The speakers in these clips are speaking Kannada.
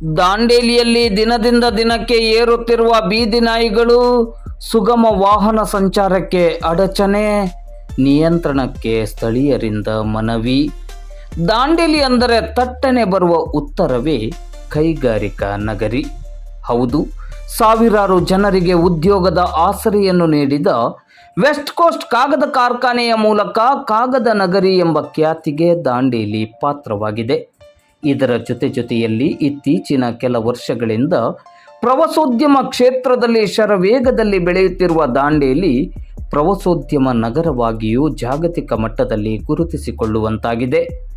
ದಾಂಡೇಲಿಯಲ್ಲಿ ದಿನದಿಂದ ದಿನಕ್ಕೆ ಏರುತ್ತಿರುವ ಬೀದಿ ನಾಯಿಗಳು ಸುಗಮ ವಾಹನ ಸಂಚಾರಕ್ಕೆ ಅಡಚಣೆ, ನಿಯಂತ್ರಣಕ್ಕೆ ಸ್ಥಳೀಯರಿಂದ ಮನವಿ. ದಾಂಡೇಲಿ ಅಂದರೆ ತಟ್ಟನೆ ಬರುವ ಉತ್ತರವೇ ಕೈಗಾರಿಕಾ ನಗರಿ. ಹೌದು, ಸಾವಿರಾರು ಜನರಿಗೆ ಉದ್ಯೋಗದ ಆಸರೆಯನ್ನು ನೀಡಿದ ವೆಸ್ಟ್ ಕೋಸ್ಟ್ ಕಾಗದ ಕಾರ್ಖಾನೆಯ ಮೂಲಕ ಕಾಗದ ನಗರಿ ಎಂಬ ಖ್ಯಾತಿಗೆ ದಾಂಡೇಲಿ ಪಾತ್ರವಾಗಿದೆ. ಇದರ ಜೊತೆ ಜೊತೆಯಲ್ಲಿ ಇತ್ತೀಚಿನ ಕೆಲ ವರ್ಷಗಳಿಂದ ಪ್ರವಾಸೋದ್ಯಮ ಕ್ಷೇತ್ರದಲ್ಲಿ ಶರವೇಗದಲ್ಲಿ ಬೆಳೆಯುತ್ತಿರುವ ದಾಂಡೇಲಿ ಪ್ರವಾಸೋದ್ಯಮ ನಗರವಾಗಿಯೂ ಜಾಗತಿಕ ಮಟ್ಟದಲ್ಲಿ ಗುರುತಿಸಿಕೊಳ್ಳುವಂತಾಗಿದೆ.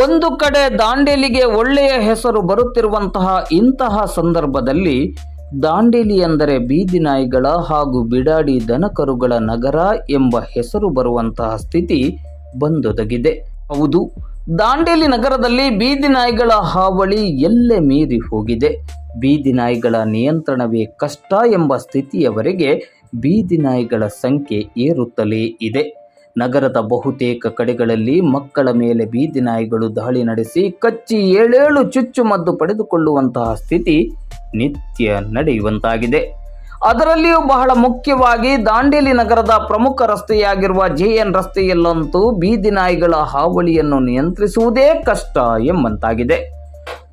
ಒಂದು ಕಡೆ ದಾಂಡೇಲಿಗೆ ಒಳ್ಳೆಯ ಹೆಸರು ಬರುತ್ತಿರುವಂತಹ ಇಂತಹ ಸಂದರ್ಭದಲ್ಲಿ ದಾಂಡೇಲಿ ಅಂದರೆ ಬೀದಿ ನಾಯಿಗಳ ಹಾಗೂ ಬಿಡಾಡಿ ದನಕರುಗಳ ನಗರ ಎಂಬ ಹೆಸರು ಬರುವಂತಹ ಸ್ಥಿತಿ ಬಂದೊದಗಿದೆ. ಹೌದು. ದಾಂಡೇಲಿ ನಗರದಲ್ಲಿ ಬೀದಿ ನಾಯಿಗಳ ಹಾವಳಿ ಎಲ್ಲೆ ಮೀರಿ ಹೋಗಿದೆ. ಬೀದಿ ನಾಯಿಗಳ ನಿಯಂತ್ರಣವೇ ಕಷ್ಟ ಎಂಬ ಸ್ಥಿತಿಯವರೆಗೆ ಬೀದಿ ನಾಯಿಗಳ ಸಂಖ್ಯೆ ಏರುತ್ತಲೇ ಇದೆ. ನಗರದ ಬಹುತೇಕ ಕಡೆಗಳಲ್ಲಿ ಮಕ್ಕಳ ಮೇಲೆ ಬೀದಿ ನಾಯಿಗಳು ದಾಳಿ ನಡೆಸಿ ಕಚ್ಚಿ ಏಳೇಳು ಚುಚ್ಚುಮದ್ದು ಪಡೆದುಕೊಳ್ಳುವಂತಹ ಸ್ಥಿತಿ ನಿತ್ಯ ನಡೆಯುವಂತಾಗಿದೆ. ಅದರಲ್ಲಿಯೂ ಬಹಳ ಮುಖ್ಯವಾಗಿ ದಾಂಡೇಲಿ ನಗರದ ಪ್ರಮುಖ ರಸ್ತೆಯಾಗಿರುವ ಜೆಎನ್ ರಸ್ತೆಯಲ್ಲಂತೂ ಬೀದಿ ನಾಯಿಗಳ ಹಾವಳಿಯನ್ನು ನಿಯಂತ್ರಿಸುವುದೇ ಕಷ್ಟ ಎಂಬಂತಾಗಿದೆ.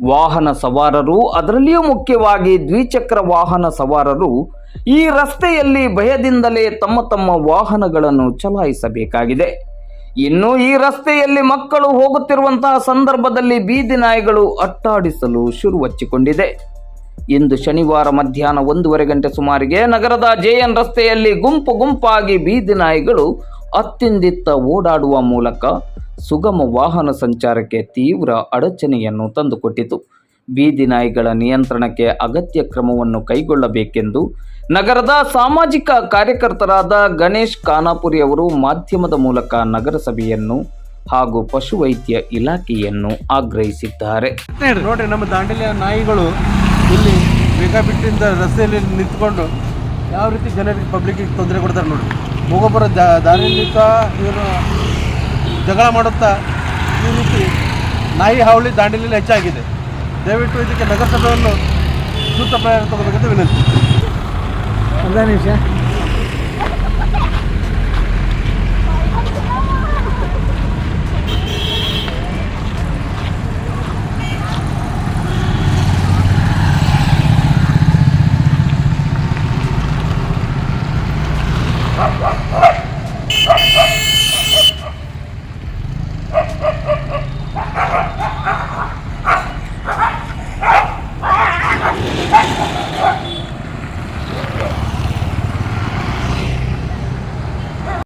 ವಾಹನ ಸವಾರರು, ಅದರಲ್ಲಿಯೂ ಮುಖ್ಯವಾಗಿ ದ್ವಿಚಕ್ರ ವಾಹನ ಸವಾರರು, ಈ ರಸ್ತೆಯಲ್ಲಿ ಭಯದಿಂದಲೇ ತಮ್ಮ ತಮ್ಮ ವಾಹನಗಳನ್ನು ಚಲಾಯಿಸಬೇಕಾಗಿದೆ. ಇನ್ನು ಈ ರಸ್ತೆಯಲ್ಲಿ ಮಕ್ಕಳು ಹೋಗುತ್ತಿರುವಂತಹ ಸಂದರ್ಭದಲ್ಲಿ ಬೀದಿ ನಾಯಿಗಳು ಅಟ್ಟಾಡಿಸಲು ಶುರುವಚ್ಚಿಕೊಂಡಿದೆ. ಇಂದು ಶನಿವಾರ ಮಧ್ಯಾಹ್ನ ಒಂದೂವರೆ ಗಂಟೆ ಸುಮಾರಿಗೆ ನಗರದ ಜೆಎನ್ ರಸ್ತೆಯಲ್ಲಿ ಗುಂಪು ಗುಂಪಾಗಿ ಬೀದಿ ನಾಯಿಗಳು ಅತ್ತಿಂದಿತ್ತ ಓಡಾಡುವ ಮೂಲಕ ಸುಗಮ ವಾಹನ ಸಂಚಾರಕ್ಕೆ ತೀವ್ರ ಅಡಚಣೆಯನ್ನು ತಂದುಕೊಟ್ಟಿತು. ಬೀದಿ ನಾಯಿಗಳ ನಿಯಂತ್ರಣಕ್ಕೆ ಅಗತ್ಯ ಕ್ರಮವನ್ನು ಕೈಗೊಳ್ಳಬೇಕೆಂದು ನಗರದ ಸಾಮಾಜಿಕ ಕಾರ್ಯಕರ್ತರಾದ ಗಣೇಶ್ ಖಾನಾಪುರಿ ಅವರು ಮಾಧ್ಯಮದ ಮೂಲಕ ನಗರಸಭೆಯನ್ನು ಹಾಗೂ ಪಶುವೈದ್ಯ ಇಲಾಖೆಯನ್ನು ಆಗ್ರಹಿಸಿದ್ದಾರೆ. ನೋಡ್ರಿ ನಮ್ಮ ದಾಂಡೇಲಿಯ ನಾಯಿಗಳು ಇಲ್ಲಿ ಬೇಕಾಬಿಟ್ಟಿಂದ ರಸ್ತೆಯಲ್ಲಿ ನಿಂತ್ಕೊಂಡು ಯಾವ ರೀತಿ ಜನರಿಗೆ ಪಬ್ಲಿಕ್ಕಿಗೆ ತೊಂದರೆ ಕೊಡ್ತಾರೆ ನೋಡಿ. ಹೋಗೋಬರೋ ದಾ ದಾರಿಯಲ್ಲಿ ಸಹ ಇವರು ಜಗಳ ಮಾಡುತ್ತಾ ಈ ರೀತಿ ನಾಯಿ ಹಾವಳಿ ದಾಂಡೇಲಿಯಲ್ಲಿ ಹೆಚ್ಚಾಗಿದೆ. ದಯವಿಟ್ಟು ಇದಕ್ಕೆ ನಗರಸಭೆಯನ್ನು ಸೂಕ್ತ ಪ್ರಯಾಣ ತಗೋಬೇಕಂತ ವಿನಂತಿ. Ha, ha, ha!